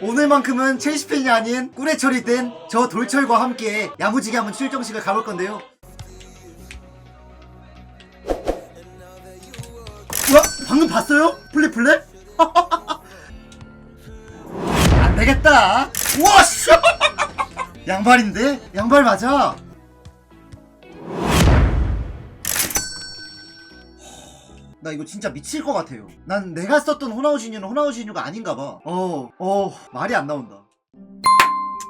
오늘만큼은 첼시 팬이 아닌 꿀의 철이 된 저 돌철과 함께 야무지게 한번 출정식을 가볼 건데요. 와, 방금 봤어요? 플레 플레? 안 되겠다. 우와, 씨! 양발인데? 양발 맞아. 나 이거 진짜 미칠 것 같아요. 난 내가 썼던 호나우지뉴는 호나우지뉴가 아닌가 봐. 어, 어, 말이 안 나온다.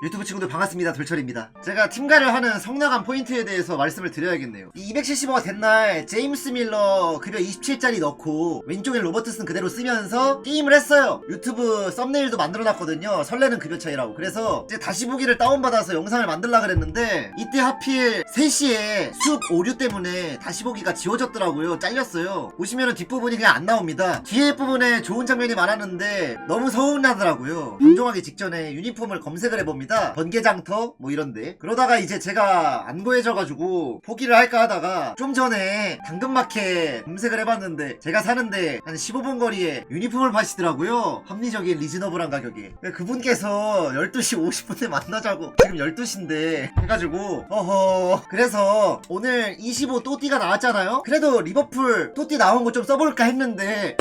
유튜브 친구들 반갑습니다. 돌철입니다. 제가 팀가를 하는 성나간 포인트에 대해서 말씀을 드려야겠네요. 이 275가 된 날 제임스 밀러 급여 27짜리 넣고 왼쪽에 로버트슨 그대로 쓰면서 게임을 했어요. 유튜브 썸네일도 만들어놨거든요. 설레는 급여 차이라고. 그래서 이제 다시 보기를 다운받아서 영상을 만들라 그랬는데 이때 하필 3시에 숲 오류 때문에 다시 보기가 지워졌더라고요. 잘렸어요. 보시면은 뒷부분이 그냥 안 나옵니다. 뒤에 부분에 좋은 장면이 많았는데 너무 서운하더라고요. 방종하기 직전에 유니폼을 검색을 해봅니다. 번개장터 뭐 이런데 그러다가 이제 제가 안 구해져가지고 포기를 할까 하다가 좀 전에 당근마켓 검색을 해봤는데 제가 사는데 한 15분 거리에 유니폼을 파시더라고요. 합리적인 리즈너블한 가격에 그분께서 12시 50분에 만나자고 지금 12시인데 해가지고 어허 그래서 오늘 25 또띠가 나왔잖아요. 그래도 리버풀 또띠 나온 거 좀 써볼까 했는데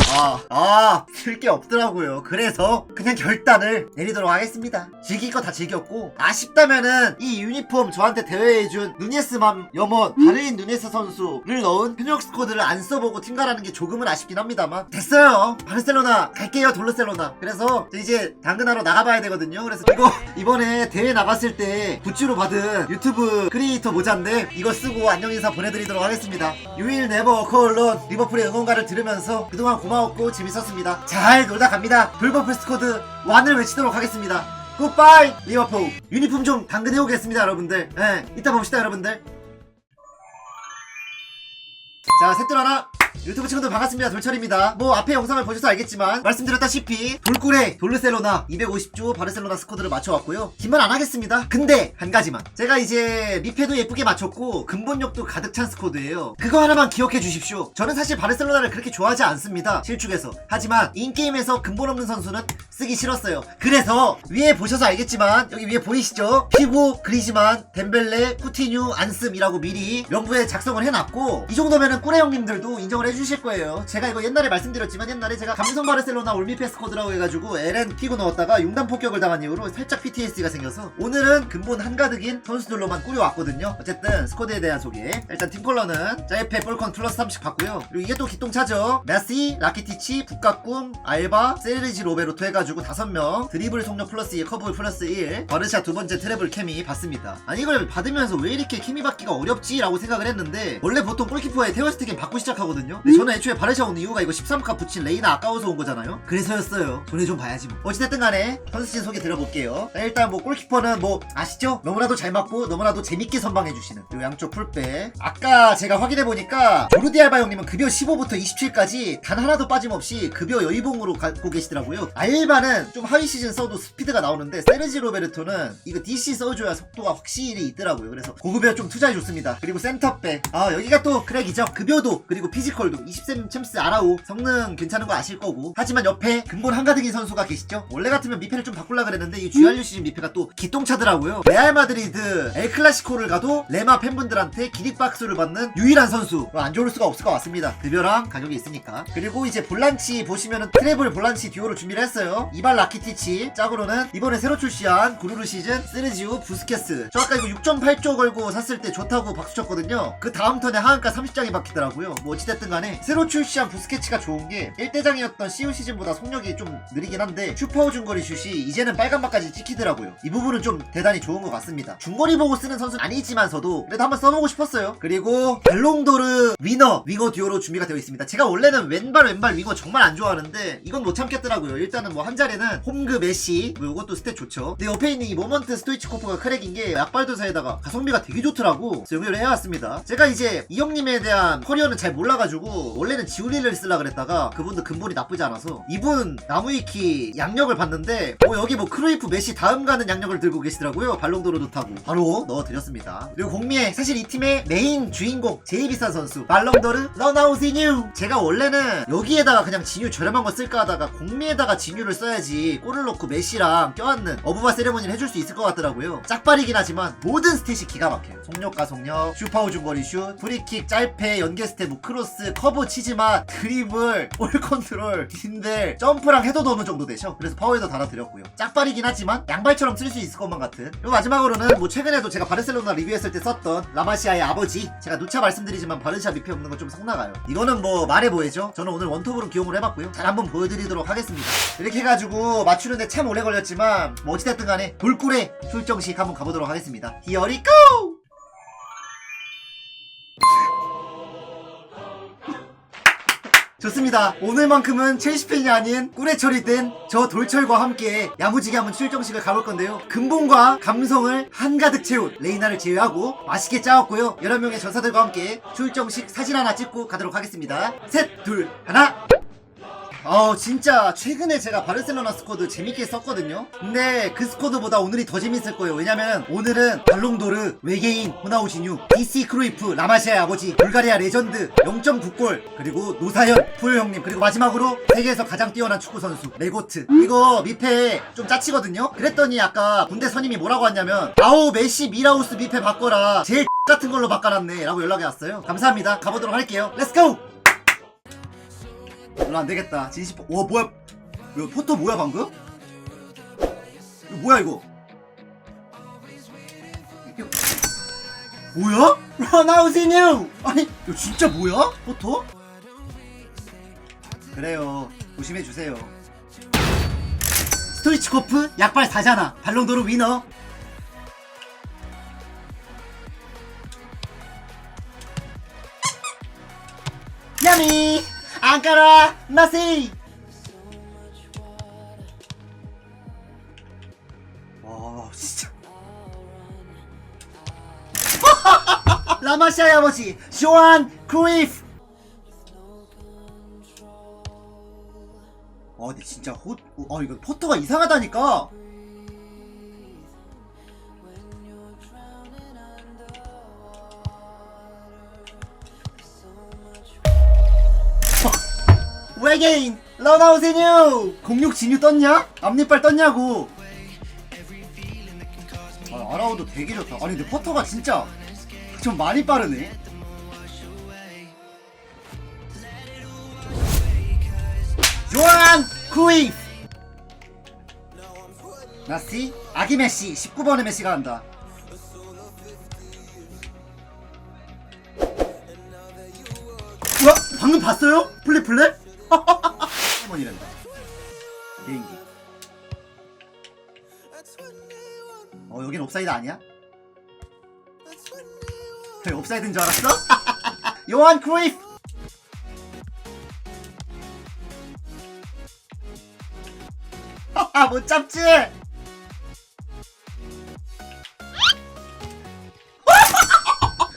아아쓸 게 없더라고요. 그래서 그냥 결단을 내리도록 하겠습니다. 즐길 거 다 즐 겼고 아쉽다면은 이 유니폼 저한테 대회해준 누네스맘 염원 다르인 누네스 선수를 넣은 현역 스쿼드를 안 써보고 팀가라는 게 조금은 아쉽긴 합니다만 됐어요. 바르셀로나 갈게요 돌르셀로나. 그래서 저 이제 당근하러 나가봐야 되거든요. 그래서 이거 이번에 대회 나갔을 때 굿즈로 받은 유튜브 크리에이터 모자인데 이거 쓰고 안녕 인사 보내드리도록 하겠습니다. 유일 네버 콜론 리버풀의 응원가를 들으면서 그동안 고마웠고 재밌었습니다. 잘 놀다 갑니다. 돌버풀 스쿼드 완을 외치도록 하겠습니다. 굿바이 리버풀 유니폼 좀 당근해 오겠습니다 여러분들. 예 이따 봅시다 여러분들 자 셋들 하나. 유튜브 친구들 반갑습니다. 돌철입니다. 뭐 앞에 영상을 보셔서 알겠지만 말씀드렸다시피 돌고래 돌르셀로나 250조 바르셀로나 스쿼드를 맞춰왔고요. 긴말 안 하겠습니다. 근데 한 가지만. 제가 이제 미패도 예쁘게 맞췄고 근본력도 가득 찬 스쿼드예요. 그거 하나만 기억해 주십시오. 저는 사실 바르셀로나를 그렇게 좋아하지 않습니다. 실축에서. 하지만 인게임에서 근본 없는 선수는 쓰기 싫었어요. 그래서 위에 보셔서 알겠지만 여기 위에 보이시죠? 피고 그리지만 덴벨레 쿠티뉴 안씀이라고 미리 명부에 작성을 해놨고 이 정도면은 꾸레 형님들도 인정을 해주실 거예요. 제가 이거 옛날에 말씀드렸지만 옛날에 제가 감성 바르셀로나 올미패스 코드라고 해가지고 LN 피고 넣었다가 융단 폭격을 당한 이후로 살짝 PTSD가 생겨서 오늘은 근본 한가득인 선수들로만 꾸려왔거든요. 어쨌든 스쿼드에 대한 소개. 일단 팀 컬러는 짜이페 볼컨 플러스 30 받고요. 그리고 이게 또 기똥차죠. 메시, 라키티치, 북각꿈, 알바, 세르지 로베로토 해가지고 5명 드리블 속력 플러스 1, 커브 플러스 1 바르샤 두 번째 트래블 케미 받습니다. 아니 이걸 받으면서 왜 이렇게 케미 받기가 어렵지? 라고 생각을 했는데 원래 보통 골키퍼에 테어 스티겐 받고 시작하거든요. 근데 저는 애초에 바르샤 온 이유가 이거 13카 붙인 레이나 아까워서 온 거잖아요. 그래서였어요. 돈에 좀 봐야지 뭐. 어찌됐든 간에 선수진 소개 들어볼게요. 자, 일단 뭐 골키퍼는 뭐 아시죠? 너무나도 잘 맞고 너무나도 재밌게 선방해주시는 그리고 양쪽 풀백. 아까 제가 확인해보니까 조르디 알바 형님은 급여 15부터 27까지 단 하나도 빠짐없이 급여 여의봉으로 갖고 계시더라고요. 알바는 좀 하위 시즌 써도 스피드가 나오는데 세르지 로베르토는 이거 DC 써줘야 속도가 확실히 있더라고요. 그래서 고급여 좀 투자해줬습니다. 그리고 센터백. 아 여기가 또 크랙이죠 급여도 그리고 피지컬도 20세 챔스 아라우 성능 괜찮은 거 아실 거고. 하지만 옆에 근본 한가득인 선수가 계시죠? 원래 같으면 미패를 좀 바꾸려 그랬는데 이 GRU 시즌 미패가 또 기똥차더라고요. 레알 마드리드 엘 클라시코를 가도 레마 팬분들한테 기립박수를 받는 유일한 선수. 안 좋을 수가 없을 것 같습니다. 급여랑 가격이 있으니까. 그리고 이제 볼란치 보시면은 트래블 볼란치 듀오로 준비를 했어요. 이발 라키티치. 짝으로는 이번에 새로 출시한 구루르 시즌 쓰르지우 부스케스. 저 아까 이거 6.8조 걸고 샀을 때 좋다고 박수 쳤거든요. 그 다음 턴에 하한가 30장이 바뀌더라고요. 뭐 어찌됐든 간에 새로 출시한 부스케츠가 좋은 게 1대장이었던 CU 시즌보다 속력이 좀 느리긴 한데 슈퍼 중거리 슛이 이제는 빨간맛까지 찍히더라고요. 이 부분은 좀 대단히 좋은 것 같습니다. 중거리 보고 쓰는 선수는 아니지만서도 그래도 한번 써보고 싶었어요. 그리고 발롱도르 위너 윙어 듀오로 준비가 되어 있습니다. 제가 원래는 왼발 왼발 윙어 정말 안 좋아하는데 이건 못 참겠더라고요. 일단은 뭐 한 자리는 홈그 메시 뭐 이것도 스탯 좋죠. 근데 옆에 있는 이 모먼트 스토이치코프가 크랙인 게 약발도사에다가 가성비가 되게 좋더라고. 그래서 연결을 해왔습니다. 제가 이제 이 형님에 대한 커리어는 잘 몰라가지고 원래는 지울리를 쓰려 그랬다가 그분도 근본이 나쁘지 않아서 이분 나무위키 양력을 봤는데 뭐 여기 뭐 크루이프 메시 다음 가는 양력을 들고 계시더라고요. 발롱도로 좋다고. 바로 넣어드렸습니다. 그리고 공미에 사실 이 팀의 메인 주인공 제일 비싼 선수 발롱도르 러나우시뉴 제가 원래는 여기에다가 그냥 진유 저렴한 거 쓸까 하다가 공미에다가 진유를 써야지 골을 넣고 메시랑 껴안는 어부바 세레모니를 해줄 수 있을 것 같더라고요. 짝발이긴 하지만 모든 스탯이 기가 막혀요. 속력과 속력 슈퍼우 중거리 슛 프리킥 짧게 연계 스텝 뭐 크로스 커브 치지마 드리블 볼 컨트롤 딘들 점프랑 해도 넣는 정도 되죠 그래서 파워헤더 달아드렸고요. 짝발이긴 하지만 양발처럼 쓸 수 있을 것만 같은. 그리고 마지막으로는 뭐 최근에도 제가 바르셀로나 리뷰했을 때 썼던 라마시아의 아버지. 제가 누차 말씀드리지만 바르샤 밑에 없는 건 좀 성나가요. 이거는 뭐 말해 보이죠? 저는 오늘 원톱으로 기용을 해봤고요. 잘 한번 보여드리도록 하겠습니다. 이렇게 해가지고 맞추는데 참 오래 걸렸지만 뭐 어찌됐든 간에 돌고래 출정식 한번 가보도록 하겠습니다. go! 좋습니다. 오늘만큼은 첼시 팬이 아닌 꿀에 처리된 저 돌철과 함께 야무지게 한번 출정식을 가볼 건데요. 근본과 감성을 한가득 채운 레이나를 제외하고 맛있게 짜왔고요. 11명의 전사들과 함께 출정식 사진 하나 찍고 가도록 하겠습니다. 셋, 둘, 하나! 어 진짜 최근에 제가 바르셀로나 스쿼드 재밌게 썼거든요. 근데 그 스쿼드보다 오늘이 더 재밌을 거예요. 왜냐면 오늘은 발롱도르 외계인 호나우시뉴 DC 크루이프 라마시아의 아버지 불가리아 레전드 0.9골 그리고 노사연 푸요 형님 그리고 마지막으로 세계에서 가장 뛰어난 축구 선수 레고트. 이거 밑에 좀 짜치거든요? 그랬더니 아까 군대 선임이 뭐라고 왔냐면 아우 메시 미라우스 밑에 바꿔라. 제일 같은 걸로 바꿔놨네. 라고 연락이 왔어요. 감사합니다. 가보도록 할게요. 렛츠고 이거 안 되겠다. 진심. 와 뭐야? 이거 포토 뭐야 방금? 이거 뭐야 이거? 뭐야? 러나우시뉴! 아니 이거 진짜 뭐야? 포토? 그래요. 조심해 주세요. 스토이치코프 약발 4잖아. 발롱도르 위너. 야미! 앙카라 나시 와 진짜. 라마시아의 아버지 쇼안 크루이프 아 근데 진짜 호, 아 이거 포터가 이상하다니까 외계인 러나우세뉴! 공룡 진유 떴냐? 앞니빨 떴냐고! 아, 아라우도 되게 좋다. 아니 근데 퍼터가 진짜 좀 많이 빠르네. 요한 크루이프 나시 아기 메시 19번의 메시가 한다. 와 방금 봤어요? 플레 플레? 해머니란다 개인기 어 여긴 옵사이드 아니야? 왜 옵사이드인 줄 알았어? 요한 크루이프 못 잡지?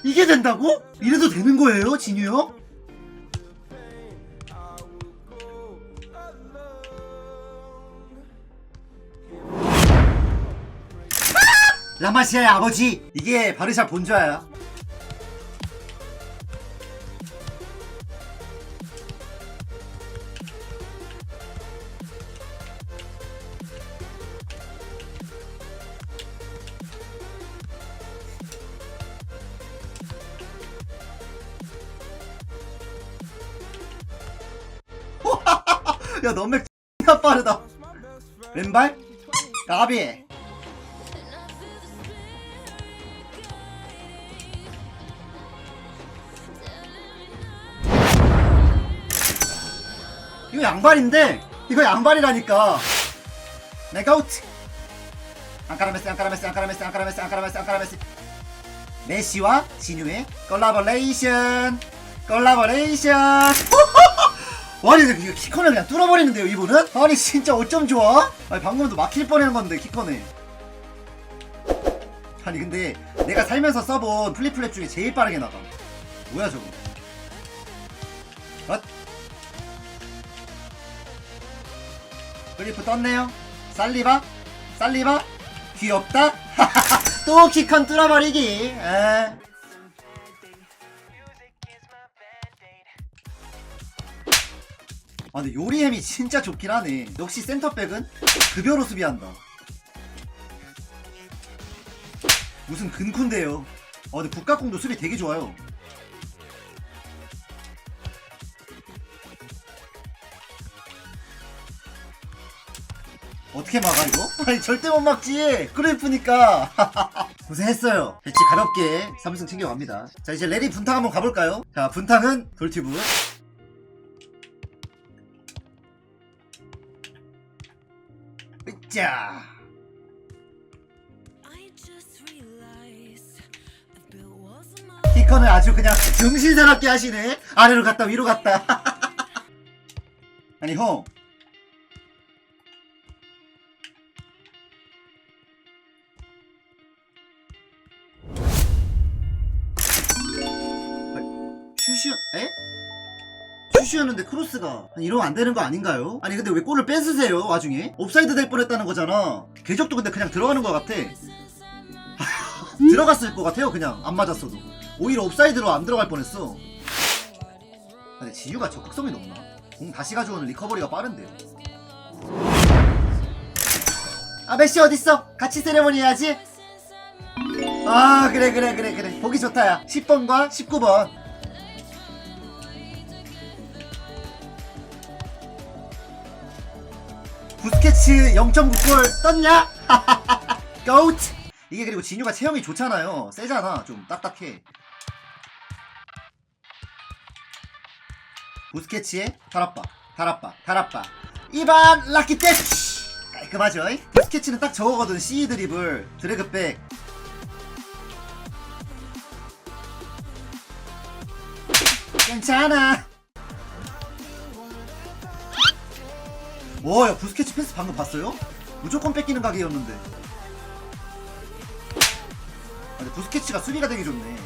이게 된다고? 이래도 되는 거예요, 진유 형? 라마시아의 아버지? 이게 바르샤 본좌야 야 X나 빠르다. 왼발? 까비 이거 양발인데 이거 양발이라니까. 메시 앙카라 메시 앙카라 메시 앙카라 메시 메시와 진유의 콜라보레이션 콜라보레이션 아니 이거 키커는 그냥 뚫어버리는데요 이분은? 아니 진짜 어쩜 좋아? 아니 방금도 막힐 뻔한 건데 키커는 아니 근데 내가 살면서 써본 플립플랩 중에 제일 빠르게 나가. 뭐야 저거 클리프 떴네요. 살리바 살리바 귀엽다. 또 키컨 뚫어버리기. 에. 아 근데 요리햄이 진짜 좋긴 하네. 역시 센터백은 급여로 수비한다. 무슨 근쿤데요? 아 근데 국가공도 수비 되게 좋아요 어떻게 막아 이거? 아니 절대 못 막지. 크레이프니까. 고생했어요. 배치 가볍게 3승 챙겨갑니다. 자 이제 레디 분탕 한번 가볼까요? 자 분탕은 돌튜브. 으짜 키컨을 아주 그냥 정신사납게 하시네. 아래로 갔다 위로 갔다. 아니 형 슈슈였는데 크로스가 이러면 안 되는 거 아닌가요? 아니 근데 왜 골을 뺏으세요 와중에? 옵사이드 될 뻔했다는 거잖아. 궤적도 근데 그냥 들어가는 거 같아. 들어갔을 것 같아요 그냥. 안 맞았어도. 오히려 옵사이드로 안 들어갈 뻔했어. 근데 지유가 적극성이 높나? 공 다시 가져오는 리커버리가 빠른데요. 아 메시 어딨어? 같이 세레모니 해야지. 아 그래 그래 그래 그래. 보기 좋다 야. 10번과 19번 부스케츠 0.9골 떴냐? 고우트 이게 그리고 진유가 체형이 좋잖아요. 세잖아 좀 딱딱해. 부스케츠의 다락바 다락바 다락바 이반 라키 테치 깔끔하죠? 부스케츠는 딱 저거거든 C 드리블 드래그백. 괜찮아 와야 부스케츠 패스 방금 봤어요? 무조건 뺏기는 가게였는데. 아, 근데 부스케츠가 수비가 되게 좋네.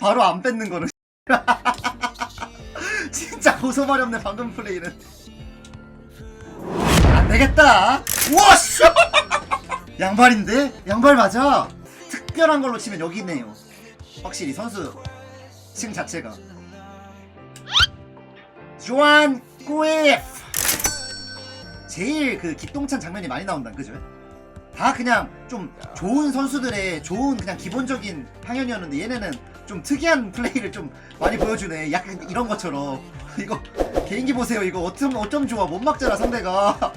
바로 안 뺏는 거는. 진짜 고소말이 없네 방금 플레이는. 안 되겠다! 우와 씨! 양발인데? 양발 맞아? 특별한 걸로 치면 여기 있네요. 확실히 선수 층 자체가. 조안 꾸이프 제일 그 기똥찬 장면이 많이 나온다 그죠? 다 그냥 좀 좋은 선수들의 좋은 그냥 기본적인 향연이었는데 얘네는 좀 특이한 플레이를 좀 많이 보여주네. 약간 이런 것처럼. 이거 개인기 보세요 이거. 어쩜 어쩜 좋아. 못 막잖아 상대가.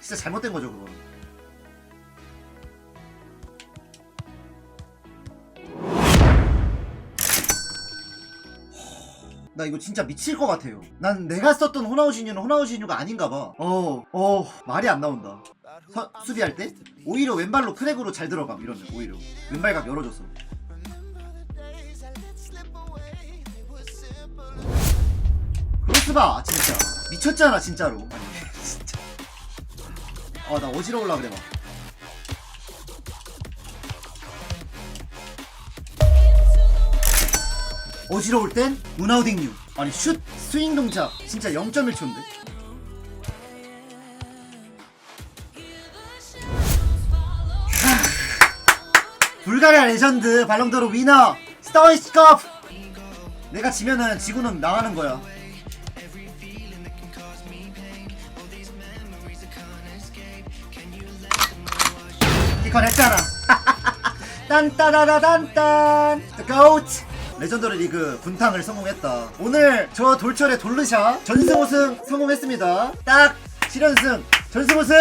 진짜 잘못된 거죠 그거 나 이거 진짜 미칠 것 같아요. 난 내가 썼던 호나우지뉴는 호나우지뉴가 아닌가 봐. 어, 어, 말이 안 나온다. 서- 수비할 때 오히려 왼발로 크랙으로 잘 들어감 이러면 오히려 왼발각 열어줘서. 크로스바 진짜 미쳤잖아 진짜로. 아니 진짜. 아나 어지러울라 그래 막. 어지러울 땐 문하우딩 류 아니 슛 스윙 동작. 진짜 0.1초인데. 불가리아 레전드 발롱도르 위너 스토이스컵. 내가 지면은 지구는 나가는 거야. 이건 했잖아. 딴따다다단딴. The 레전더리 리그 분탕을 성공했다. 오늘 저 돌철의 돌르샤 전승 우승 성공했습니다. 딱 7연승 전승 우승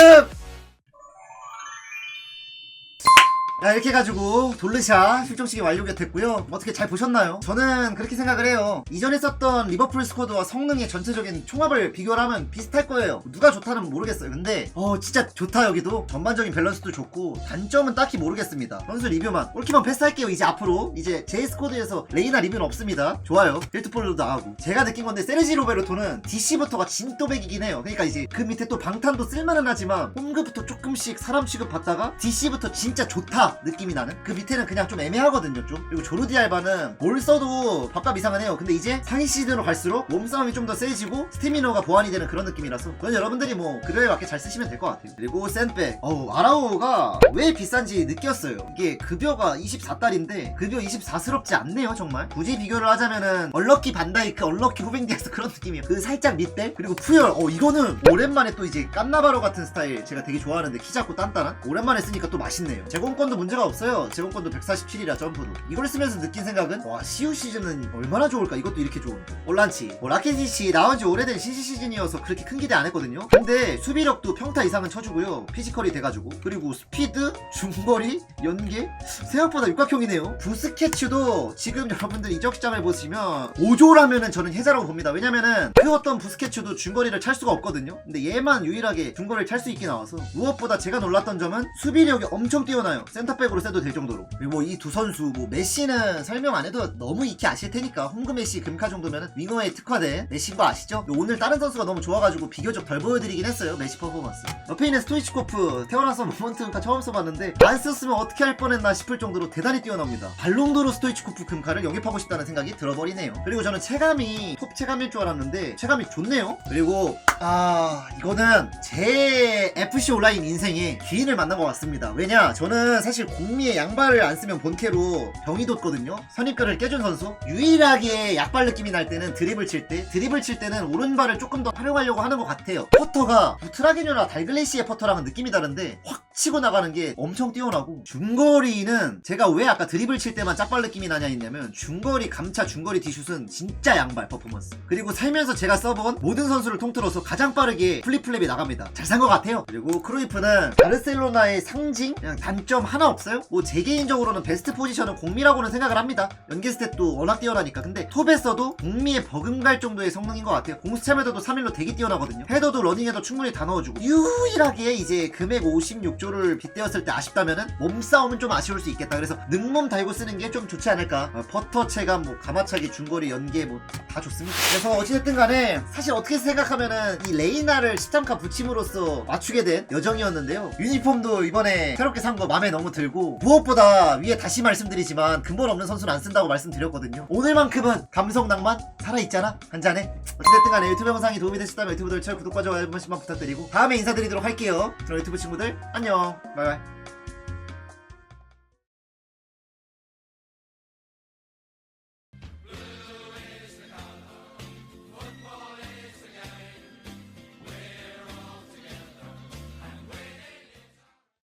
자 이렇게 해가지고 돌르샤 실종식이 완료가 됐고요. 어떻게 잘 보셨나요? 저는 그렇게 생각을 해요. 이전에 썼던 리버풀 스쿼드와 성능의 전체적인 총합을 비교를 하면 비슷할 거예요. 누가 좋다는 모르겠어요. 근데 어 진짜 좋다 여기도. 전반적인 밸런스도 좋고 단점은 딱히 모르겠습니다. 선수 리뷰만. 골키만 패스할게요 이제 앞으로. 이제 제 스쿼드에서 레이나 리뷰는 없습니다. 좋아요. 빌트폴로도 나가고. 제가 느낀 건데 세르지 로베르토는 DC부터가 진또백이긴 해요. 그러니까 이제 그 밑에 또 방탄도 쓸만은 하지만 홈그부터 조금씩 사람 취급 받다가 DC부터 진짜 좋다 느낌이 나는? 그 밑에는 그냥 좀 애매하거든요 좀. 그리고 조르디 알바는 뭘 써도 밥값 이상은 해요. 근데 이제 상위 시즌으로 갈수록 몸싸움이 좀 더 세지고 스태미너가 보완이 되는 그런 느낌이라서 그건 여러분들이 뭐 그거에 맞게 잘 쓰시면 될 것 같아요. 그리고 센백. 어우 아라오가 왜 비싼지 느꼈어요. 이게 급여가 24달인데 급여 24스럽지 않네요 정말. 굳이 비교를 하자면은 얼럭키 반다이크 얼럭키 후뱅디아스 그런 느낌이에요. 그 살짝 밑대 그리고 푸열. 어 이거는 오랜만에 또 이제 깐나바로 같은 스타일 제가 되게 좋아하는데 키 작고 단단한? 오랜만에 쓰니까 또 맛있네요. 제공권도 문제가 없어요. 제공권도 147이라 점프도 이걸 쓰면서 느낀 생각은 와 CU 시즌은 얼마나 좋을까? 이것도 이렇게 좋은데 올란치. 뭐 라켓이치 나온 지 오래된 CC 시즌이어서 그렇게 큰 기대 안 했거든요. 근데 수비력도 평타 이상은 쳐주고요. 피지컬이 돼가지고. 그리고 스피드 중거리 연계 생각보다 육각형이네요. 부스케츠도 지금 여러분들 이적 시점을 보시면 5조라면은 저는 해자라고 봅니다. 왜냐면은 그 어떤 부스케츠도 중거리를 찰 수가 없거든요. 근데 얘만 유일하게 중거리를 찰 수 있게 나와서 무엇보다 제가 놀랐던 점은 수비력이 엄청 뛰어나요. 센터 백으로 써도 될 정도로. 그리고 이 두 선수 뭐 메시는 설명 안 해도 너무 익히 아실 테니까 홈그 메시 금카 정도면은 윙어에 특화된 메시인 거 아시죠? 오늘 다른 선수가 너무 좋아가지고 비교적 덜 보여드리긴 했어요 메시 퍼포먼스. 옆에 있는 스토이치코프 태어나서 모먼트 금카 처음 써봤는데 안 썼으면 어떻게 할 뻔했나 싶을 정도로 대단히 뛰어납니다. 발롱도르 스토이치코프 금카를 영입하고 싶다는 생각이 들어버리네요. 그리고 저는 체감이 톱 체감일 줄 알았는데 체감이 좋네요. 그리고 아 이거는 제 FC 온라인 인생에 귀인을 만난 것 같습니다. 왜냐 저는 사실 공미에 양발을 안 쓰면 본캐로 병이 돋거든요. 선입견을 깨준 선수 유일하게 약발 느낌이 날 때는 드립을 칠 때 드립을 칠 때는 오른발을 조금 더 활용하려고 하는 것 같아요. 퍼터가 부트라기뉴나 달글레시의 퍼터랑은 느낌이 다른데 확 치고 나가는 게 엄청 뛰어나고 중거리는 제가 왜 아까 드립을 칠 때만 짝발 느낌이 나냐 했냐면 중거리 감차 중거리 디슛은 진짜 양발 퍼포먼스. 그리고 살면서 제가 써본 모든 선수를 통틀어서 가장 빠르게 플립플랩이 나갑니다. 잘 산 것 같아요. 그리고 크루이프는 바르셀로나의 상징? 그냥 단점 하나 없어요? 뭐 제 개인적으로는 베스트 포지션은 공미라고는 생각을 합니다. 연계 스탯도 워낙 뛰어나니까. 근데 톱에서도 공미에 버금갈 정도의 성능인 것 같아요. 공수참에서도 3일로 되게 뛰어나거든요. 헤더도 러닝에도 충분히 다 넣어주고 유일하게 이제 금액 56조를 빗대었을 때 아쉽다면은 몸싸움은 좀 아쉬울 수 있겠다. 그래서 능몸 달고 쓰는 게 좀 좋지 않을까. 어, 퍼터 체감 뭐 가마차기 중거리 연계 뭐 다 좋습니다. 그래서 어찌됐든 간에 사실 어떻게 생각하면은 이 레이나를 13카 붙임으로써 맞추게 된 여정이었는데요. 유니폼도 이번에 새롭게 산 거 마음에 너무 들고 무엇보다 위에 다시 말씀드리지만 근본 없는 선수는 안 쓴다고 말씀드렸거든요. 오늘만큼은 감성 낭만 살아있잖아. 한 잔에 어찌됐든 간에 유튜브 영상이 도움이 되셨다면 유튜브 돌철 구독과 좋아요 한 번씩만 부탁드리고 다음에 인사드리도록 할게요. 그럼 유튜브 친구들 안녕. 바이바이